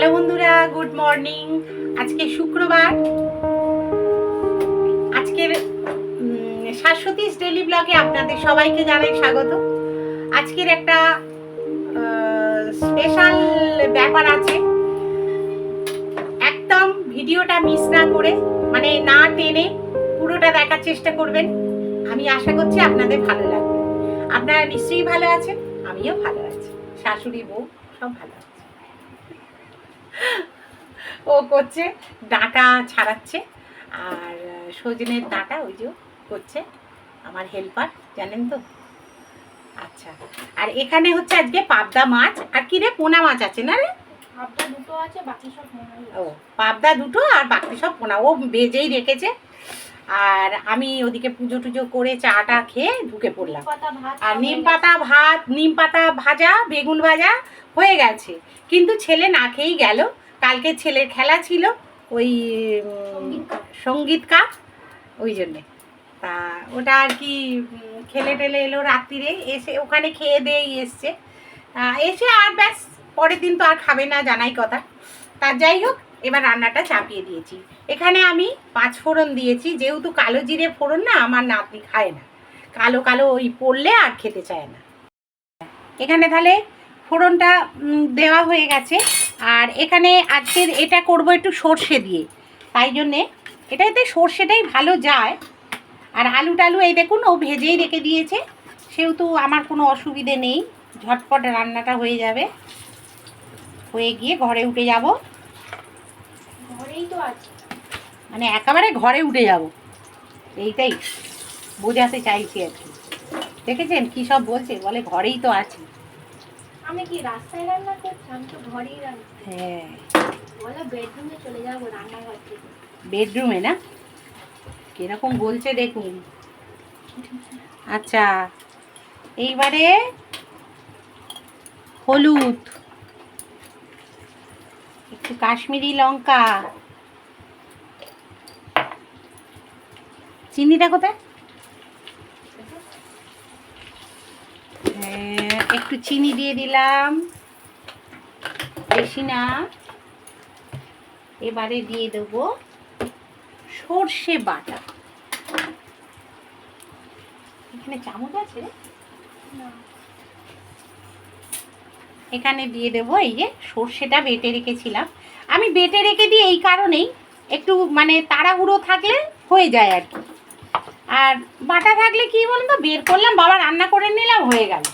Hello বন্ধুরা, good morning. আজকে শুক্রবার। আজকের শাশ্বতীশ ডেলি ব্লগে আপনাদের সবাইকে জানাই স্বাগত। আজকের একটা স্পেশাল ব্যাপার আছে। একদম ভিডিওটা মিস না করে মানে না টেনে পুরোটা দেখার চেষ্টা করবেন। আমি আশা করছি আপনাদের ভালো লাগবে। আপনারা নিশ্চয়ই ভালো আছেন, আমিও ভালো আছি। শাশুড়ি বউ সব ভালো আছে। ও করছে ডাঁটা ছাড়াচ্ছে। আর সজনের ডাঁটা ওই যে করছে আমার হেল্পার জানেন তো? আচ্ছা আর এখানে হচ্ছে আজকে পাবদা মাছ আর কি রে পোনা মাছ আছে না রে? পাবদা দুটো আছে বাকি সব পোনা ও পাবদা দুটো আর বাকি সব পোনা ও বেজেই রেখেছে। আর আমি ওদিকে পুজো টুজো করে চাটা খেয়ে ঢুকে পড়লাম। আর নিম পাতা ভাত নিম পাতা ভাজা বেগুন ভাজা হয়ে গেছে। কিন্তু ছেলে না খেয়েই গেল। কালকে ছেলের খেলা ছিল ওই সংগীত কাপ। ওই জন্যে। তা ওটা আর কি খেলে টেলে এলো রাত্রিরে। এসে ওখানে খেয়ে দিয়েই এসছে। এসে আর ব্যাস পরের দিন তো আর খাবে না জানাই কথা। তা যাই হোক এবার রান্নাটা চাপিয়ে দিয়েছি। এখানে আমি পাঁচ ফোড়ন দিয়েছি, যেহেতু কালো জিরে ফোড়ন না, আমার নাতনি খায় না। কালো কালো ওই পড়লে আর খেতে চায় না। এখানে তাহলে ফোড়নটা দেওয়া হয়ে গেছে। আর এখানে আজকের এটা করব একটু সর্ষে দিয়ে। তাই জন্যে এটাতে সর্ষেটাই ভালো যায়। আর আলু টালু এই দেখুন, ও ভেজেই রেখে দিয়েছে। সেহেতু আমার কোনো অসুবিধে নেই। ঝটপট রান্নাটা হয়ে যাবে। হয়ে গিয়ে ঘরে উঠে যাব। ঘরেই তো আছে। মানে একেবারে ঘরে উঠে যাব। এইটাই বোঝাতে চাইছি আর কি। দেখেছেন কী সব বলছে? বলে ঘরেই তো আছে। আমি কি রাস্তায় রান্না করছি? আমি তো ঘরেই রান্না হ্যাঁ। বলো বেডরুমে চলে যাব রান্নাঘর থেকে। বেডরুমে না? কীরকম বলছে দেখুন। আচ্ছা এইবারে হলুদ। একটু কাশ্মীরি লঙ্কা। চিনিটা কোথায়? হ্যাঁ একটু চিনি দিয়ে দিলাম। বেশি না। এবারে দিয়ে দেবো সর্ষে বাটা। এখানে চামচ আছে না। এখানে দিয়ে দেবো, এই যে সর্ষেটা বেটে রেখেছিলাম। আমি বেটে রেখে দিই এই কারণেই, একটু মানে তাড়াহুড়ো থাকলে হয়ে যায় আর কি। আর বাটা থাকলে কি বলুন তো বের করলাম, বাবা রান্না করে নিলাম, হয়ে গেল।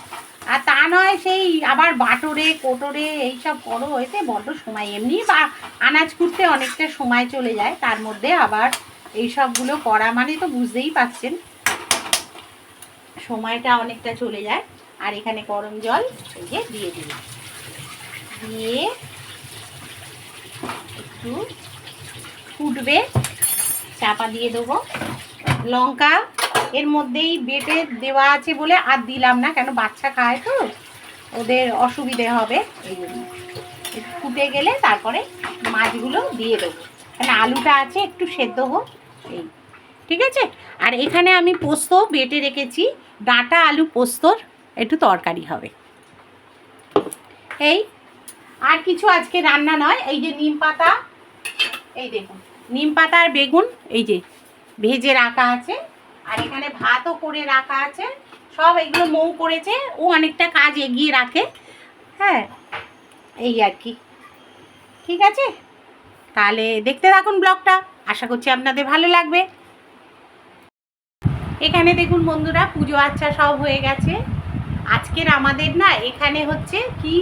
আর তা নয় সেই আবার বাটরে, কোটরে এইসব করো হয়েছে, বড্ড সময়। এমনি বা আনাজ কুটতে অনেকটা সময় চলে যায়, তার মধ্যে আবার এই সবগুলো করা মানে তো বুঝতেই পারছেন, সময়টা অনেকটা চলে যায়। আর এখানে গরম জল এই যে দিয়ে দিলাম। দিয়ে একটু ফুটবে, চাপা দিয়ে দেবো। লঙ্কা এর মধ্যেই বেটে দেওয়া আছে বলে আর দিলাম না, কেন বাচ্চা খায় তো, ওদের অসুবিধে হবে। এই জন্য ফুটে গেলে তারপরে মাছগুলো দিয়ে দেবো। কারণ আলুটা আছে, একটু সেদ্ধ হোক, এই। ঠিক আছে? আর এখানে আমি পোস্ত বেটে রেখেছি, ডাটা আলু পোস্তর। একটু তরকারি হবে। এই, আর কিছু আজকে রান্না নয়, এই যে নিম পাতা, এই দেখুন, নিম পাতা আর বেগুন, এই যে ভেজে রাখা আছে, আর এখানে ভাতও করে রাখা আছে, সব এগুলো মৌ করেছে, ও অনেকটা কাজ এগিয়ে রাখে হ্যাঁ এই আর কি, ঠিক আছে? তাহলে দেখতে থাকুন ব্লগটা, আশা করছি আপনাদের ভালো লাগবে। এখানে দেখুন বন্ধুরা, পুজো আচ্ছা সব হয়ে গেছে। আজকের আমাদের না এখানে হচ্ছে কি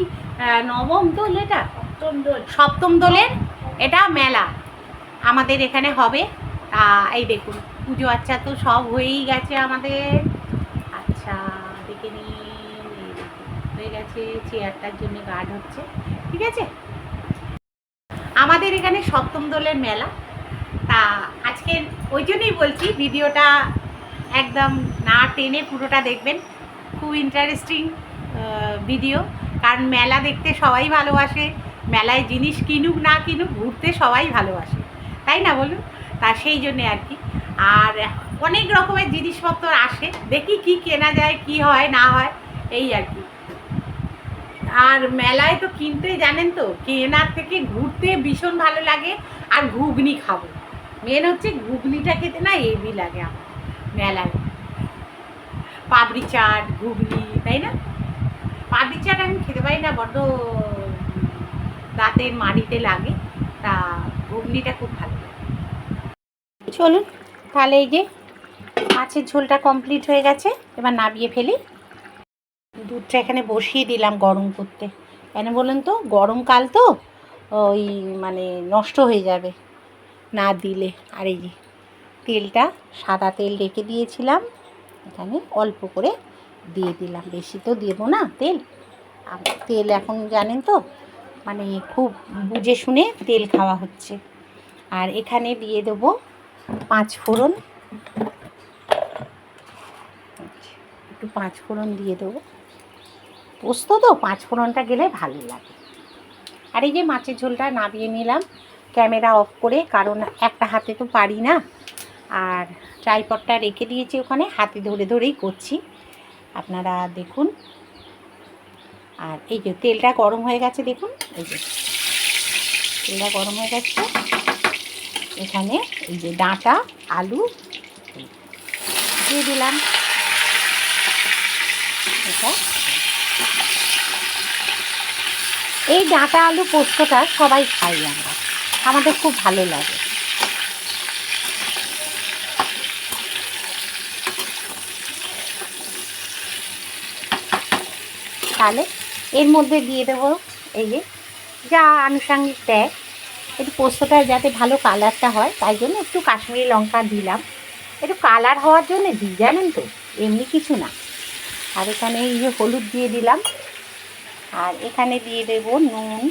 নবম দোল এটা? সপ্তম দোল। সপ্তম দোলের এটা মেলা। আমাদের এখানে হবে। তা এই দেখুন পুজো আচ্ছা তো সব হয়েই গেছে আমাদের। আচ্ছা দেখে নিন দেখুন, হয়ে গেছে চেয়ারটার জন্য গার্ড হচ্ছে ঠিক আছে? আমাদের এখানে সপ্তম দোলের মেলা। তা আজকে ওই জন্যই বলছি ভিডিওটা একদম না টেনে পুরোটা দেখবেন। খুব ইন্টারেস্টিং ভিডিও কারণ মেলা দেখতে সবাই ভালোবাসে, মেলায় জিনিস কিনুক না কিনুক ঘুরতে সবাই ভালোবাসে। তাই না বলুন? তা সেই জন্যে আর কি। আর অনেক রকমের জিনিসপত্র আসে, দেখি কি কেনা যায়, কি হয়, না হয়, এই আর কি। আর মেলায় তো কিনতে, জানেন তো, কেনার থেকে ঘুরতে ভীষণ ভালো লাগে, আর ঘুগনি খাব। মেন হচ্ছে ঘুগনিটা খেতে না হেভি লাগে আমার, মেলায়। পাপড়ি চাট, ঘুগনি, তাই না? পাপড়ি চাট আমি খেতে পারি না, বড্ড দাঁতের মাড়িতে লাগে। তা ঘুগনিটা খুব ভালো চলুন, তাহলে এই যে মাছের ঝোলটা কমপ্লিট হয়ে গেছে, এবার নামিয়ে ফেলি। দুধটা এখানে বসিয়ে দিলাম গরম করতে। কেন বলুন তো গরমকাল তো, ওই মানে নষ্ট হয়ে যাবে না দিলে। আর এই যে তেলটা, সাদা তেল রেখে দিয়েছিলাম। এখানে অল্প করে দিয়ে দিলাম। বেশি তো দেবো না তেল। আর তেল এখন জানেন তো মানে খুব বুঝে শুনে তেল খাওয়া হচ্ছে। আর এখানে দিয়ে দেবো পাঁচ ফোড়ন। একটু পাঁচ ফোড়ন দিয়ে দেবো। পোস্ত তো, পাঁচ ফোড়নটা গেলে ভালো লাগে। আর এই যে মাছের ঝোলটা নামিয়ে নিলাম, ক্যামেরা অফ করে, কারণ একটা হাতে তো পারি না। আর ট্রাইপডটা রেখে দিয়েছি ওখানে, হাতে ধরে ধরেই করছি। আপনারা দেখুন। আর এই যে তেলটা গরম হয়ে গেছে, দেখুন। এই যে তেলটা গরম হয়ে গেছে। এখানে এই যে ডাঁটা, আলু দিয়ে দিলাম। এটা। এই ডাঁটা, আলু পোস্তটা সবাই খাই আমরা। আমাদের খুব ভালো লাগে। তাহলে এর মধ্যে দিয়ে দেবো এই যে যা আনুষঙ্গিক দেয়। একটু পোস্তটা যাতে ভালো কালারটা হয়, তাই জন্য একটু কাশ্মীরি লঙ্কা দিলাম। একটু কালার হওয়ার জন্য দিই, জানেন তো? এমনি কিছু না। আর এখানে এই যে হলুদ দিয়ে দিলাম। আর এখানে দিয়ে দেব নুন।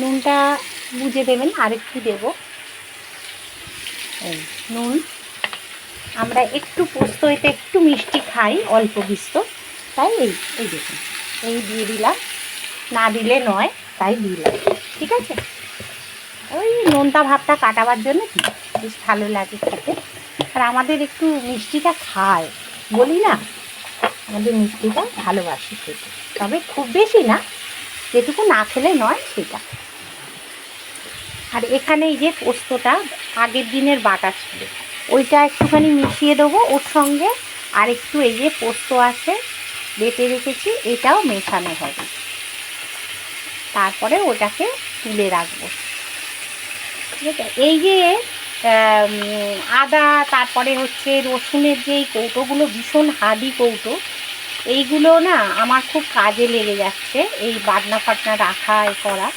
নুনটা বুঝে দেবেন, আর একটু দেবো। নুন। আমরা একটু পোস্ত এতে একটু মিষ্টি খাই, অল্প বিস্ত তাই এই এই দেখুন। এই দিয়ে দিলাম। না দিলে নয়, তাই দিলাম। ঠিক আছে? ওই নোনতা ভাবটা কাটাবার জন্য কি? বেশ ভালো লাগে খেতে। আর আমাদের একটু মিষ্টিটা খায়। বলি না? আমাদের মিষ্টিটা ভালোবাসি খেতে। তবে খুব বেশি না, যেটুকু না খেলে নয়, সেটা। আর এখানে এই যে পোস্তটা আগের দিনের বাটা ছিল, ওইটা একটুখানি মিশিয়ে দেবো ওর সঙ্গে। আর একটু এই যে পোস্ত আছে বেটে রেখেছি, এটাও মেশানো হবে। তারপরে ওটাকে তুলে রাখব। ঠিক আছে? এই যে আদা, তারপরে হচ্ছে রসুনের যে কৌটোগুলো, ভীষণ হাদি কৌটো, এইগুলো না আমার খুব কাজে লেগে যাচ্ছে, এই বাটনা ফাটনা রাখা, এ করা,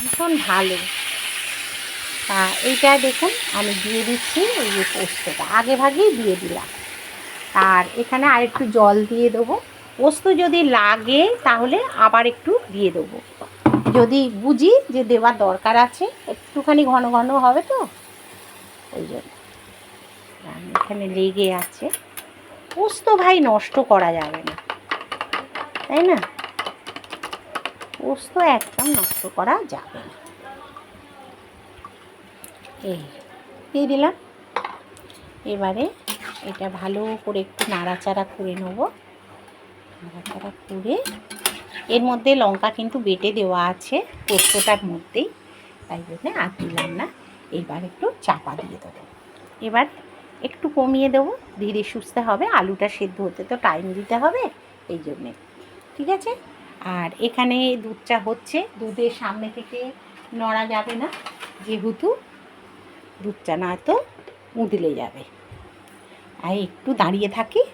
ভীষণ ভালো। তা এইটা দেখুন, আমি দিয়ে দিচ্ছি, এই যে পোস্তটা, আগে ভাগেই দিয়ে দিলাম। আর এখানে আর একটু জল দিয়ে দেবো। পোস্ত যদি লাগে, তাহলে আবার একটু দিয়ে দেবো। যদি বুঝি যে দেওয়ার দরকার আছে, একটুখানি ঘন ঘন হবে তো? ওই জন্য। এখানে লেগে আছে। পোস্ত ভাই নষ্ট করা যাবে না। তাই না? পোস্ত একদম নষ্ট করা যাবে না। এই, দিয়ে দিলাম। এবারে এটা ভালো করে একটু নাড়াচাড়া করে নেব। নাড়াচাড়া করে এর মধ্যে লঙ্কা কিন্তু বেটে দেওয়া আছে পোস্তটার মধ্যেই। তাই জন্যে আর দিলাম না। এবার একটু চাপা দিয়ে দেবো। এবার একটু কমিয়ে দেবো। ধীরে সুস্থে হবে। আলুটা সেদ্ধ হতে তো টাইম দিতে হবে। এই জন্যে। ঠিক আছে? আর এখানে দুধ চা হচ্ছে। দুধের সামনে থেকে নড়া যাবে না। যেহেতু দুধ চা না তো উদলে যাবে। আর একটু দাঁড়িয়ে থাকি।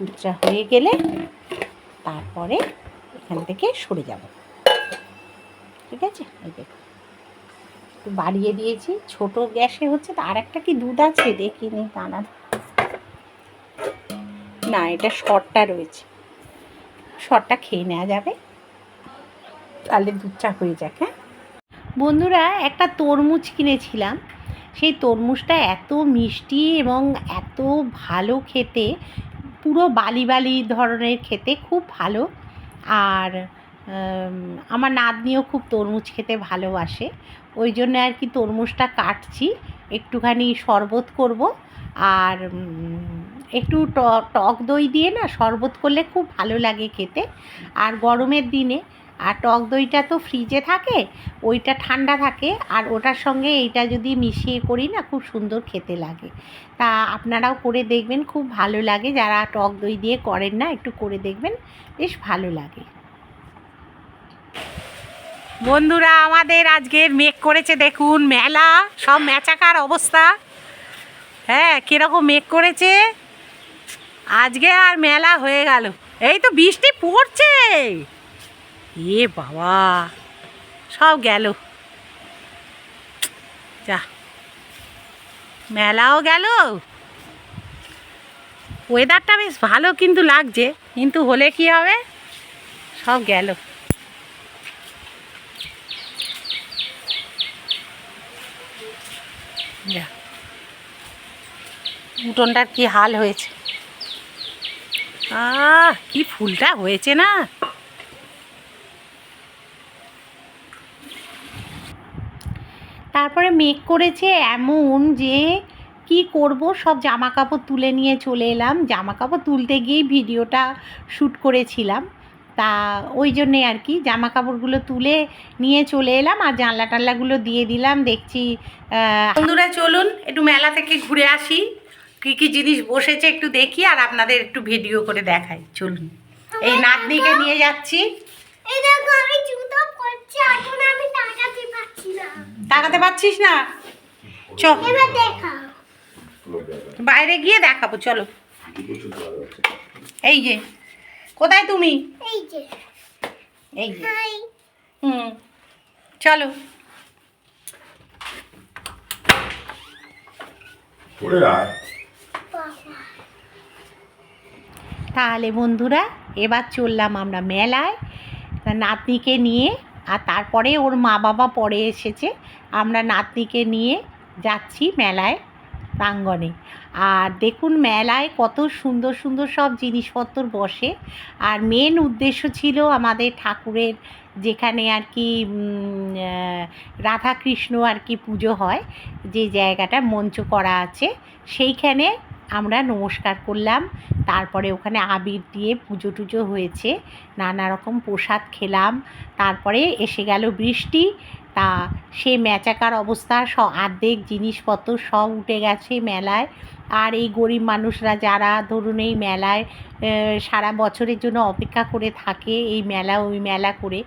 দুধ চা হয়ে গেলে তারপরে এখান থেকে সরে যাব। ঠিক আছে? এই দেখো। একটু বাড়িয়ে দিয়েছি। ছোট গ্যাসে হচ্ছে আর একটা কি দুধ আছে? দেখিনি দাঁড়ান না। এটা শর্টটা রয়েছে। শর্টটা খেয়ে নেওয়া যাবে। তাহলে দুধ চা হয়ে যাক হ্যাঁ? বন্ধুরা, একটা তরমুজ কিনেছিলাম। সেই তরমুজটা এত মিষ্টি এবং এত ভালো খেতে। পুরো বালি বালি ধরনের খেতে খুব ভালো। আর আমার নাতনিও খুব তরমুজ খেতে ভালোবাসে। ওই জন্য আর কি তরমুজটা কাটছি। একটুখানি শরবত করব। আর একটু টক দই দিয়ে না শরবত করলে খুব ভালো লাগে খেতে। আর গরমের দিনে আর টক দইটা তো ফ্রিজে থাকে, ওইটা ঠান্ডা থাকে, আর ওটার সঙ্গে এইটা যদি মিশিয়ে করি না, খুব সুন্দর খেতে লাগে। তা আপনারাও করে দেখবেন, খুব ভালো লাগে। যারা টক দই দিয়ে করেন না, একটু করে দেখবেন, বেশ ভালো লাগে। বন্ধুরা, আমাদের আজকে মেঘ করেছে দেখুন, মেলা। সব মেচাকার অবস্থা। হ্যাঁ কীরকম মেঘ করেছে? আজকে আর মেলা হয়ে গেল। এই তো বৃষ্টি পড়ছে! এ বাবা, সব গেল। যা, মেলাও গেল। ওয়েদারটা বেশ ভালো কিন্তু লাগছে, কিন্তু হলে কি হবে? সব গেল। যা, উঠোনটার কি হাল হয়েছে? আহ, কি ফুলটা হয়েছে না? তারপরে মেঘ করেছে এমন যে কি করব? সব জামা কাপড় তুলে নিয়ে চলে এলাম। জামা কাপড় তুলতে গিয়েই ভিডিওটা শ্যুট করেছিলাম। তা ওই জন্যে আর কি জামা কাপড়গুলো তুলে নিয়ে চলে এলাম আর জানলা টানলাগুলো দিয়ে দিলাম। দেখছি বন্ধুরা চলুন একটু মেলা থেকে ঘুরে আসি। কী কী জিনিস বসেছে একটু দেখি আর আপনাদের একটু ভিডিও করে দেখাই। চলুন। এই নাতনিকে নিয়ে যাচ্ছি। এই দেখো আমি জুতো পরছি এখন আমি তাকাতে পারছি না। তাকাতে পারছিস না? চ এবার দেখা বাইরে গিয়ে দেখাবো চলো। এই যে কোথায় তুমি? এই যে। এই যে। হুম চলো। তাহলে বন্ধুরা এবার চললাম আমরা মেলায়। নাতনিকে নিয়ে আর তারপরে ওর মা বাবা পরে এসেছে। আমরা নাতনিকে নিয়ে যাচ্ছি মেলায়, প্রাঙ্গণে। আর দেখুন মেলায় কত সুন্দর সুন্দর সব জিনিসপত্র বসে। আর মেন উদ্দেশ্য ছিল আমাদের ঠাকুরের যেখানে আর কি রাধাকৃষ্ণ আর কি পুজো হয়, যে জায়গাটা মঞ্চ করা আছে, সেইখানে আমরা নমস্কার করলাম। তারপরে ওখানে আবির দিয়ে পুজো টুজো হয়েছে, নানা রকম প্রসাদ খেলাম, তারপরে এসে গেল বৃষ্টি তা, সে মেচাকার অবস্থা সব আর্ধেক জিনিসপত্র সব উঠে গেছে মেলায়। আর এই গরিব মানুষরা যারা ধরুন এই মেলায় সারা বছরের জন্য অপেক্ষা করে থাকে এই মেলা, ওই মেলা করে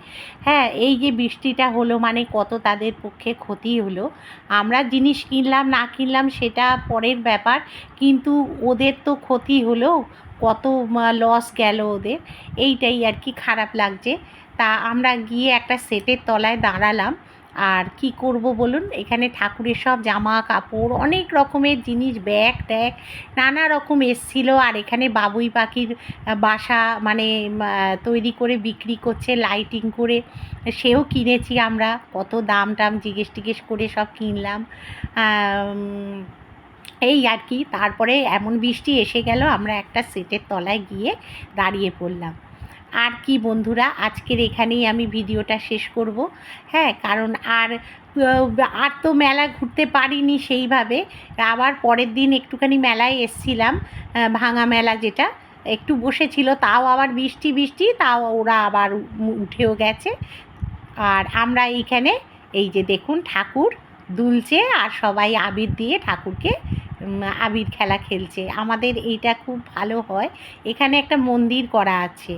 হ্যাঁ এই যে বৃষ্টিটা হলো মানে কত তাদের পক্ষে ক্ষতি হলো। আমরা জিনিস কিনলাম, না কিনলাম সেটা পরের ব্যাপার, কিন্তু ওদের তো ক্ষতি হলো, কত লস গেল ওদের, এইটাই আর কি খারাপ লাগছে। তা আমরা গিয়ে একটা সেটের তলায় দাঁড়ালাম আর কি করব বলুন? এখানে ঠাকুরের সব জামা কাপড় অনেক রকমের জিনিস, ব্যাগ, ট্যাগ, নানা রকম এসছিল। আর এখানে বাবুই পাখির বাসা মানে তৈরি করে বিক্রি করছে লাইটিং করে। সেও কিনেছি আমরা। কত দাম টাম জিজ্ঞেস টিজ্ঞেস করে সব কিনলাম। এই আর কি। তারপরে এমন বৃষ্টি এসে গেল, আমরা একটা সেটের তলায় গিয়ে দাঁড়িয়ে পড়লাম। আর কি বন্ধুরা, আজকের এখানেই আমি ভিডিওটা শেষ করব। হ্যাঁ কারণ আর আর তো মেলা ঘুরতে পারিনি সেইভাবে। আবার পরের দিন একটুখানি মেলায় এসছিলাম ভাঙা মেলা যেটা। একটু বসেছিল, তাও আবার বৃষ্টি বৃষ্টি, তাও ওরা আবার উঠেও গেছে। আর আমরা এইখানে, এই যে দেখুন ঠাকুর দুলছে আর সবাই আবির দিয়ে ঠাকুরকে আবির খেলা খেলছে। আমাদের এইটা খুব ভালো হয়। এখানে একটা মন্দির করা আছে।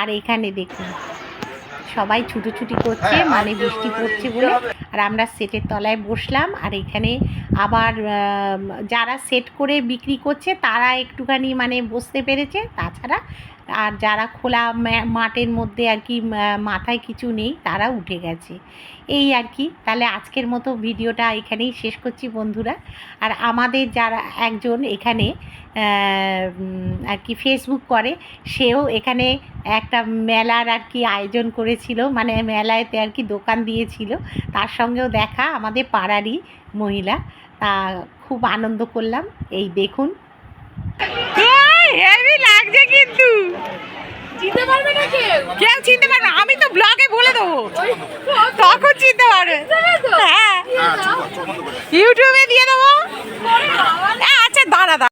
আর এখানে দেখুন সবাই ছুটোছুটি করছে মানে বৃষ্টি পড়ছে বলে। আর আমরা সেটের তলায় বসলাম। আর এখানে আবার যারা সেট করে বিক্রি করছে তারা একটুখানি মানে বসতে পেরেছে। তাছাড়া আর যারা খোলা মাঠের মধ্যে আর কি মাথায় কিছু নেই, তারা উঠে গেছে। এই আর কি, তাহলে আজকের মতো ভিডিওটা এখানেই শেষ করছি বন্ধুরা। আর আমাদের যারা একজন এখানে আর কি ফেসবুক করে, সেও এখানে একটা মেলার আর কি আয়োজন করেছিল। মানে মেলায়তে আর কি দোকান দিয়েছিল। তার সঙ্গেও দেখা আমাদের পাড়ারই মহিলা। তা খুব আনন্দ করলাম। এই দেখুন। হেভি লাগছে কিন্তু। চিনতে পারবে না কেউ? কেউ চিনতে পারবে। আমি তো ব্লগে বলে দেবো। তখন চিনতে পারবে। হ্যাঁ। ইউটিউবে দিয়ে দেবো। আচ্ছা দাঁড়া দাঁড়া।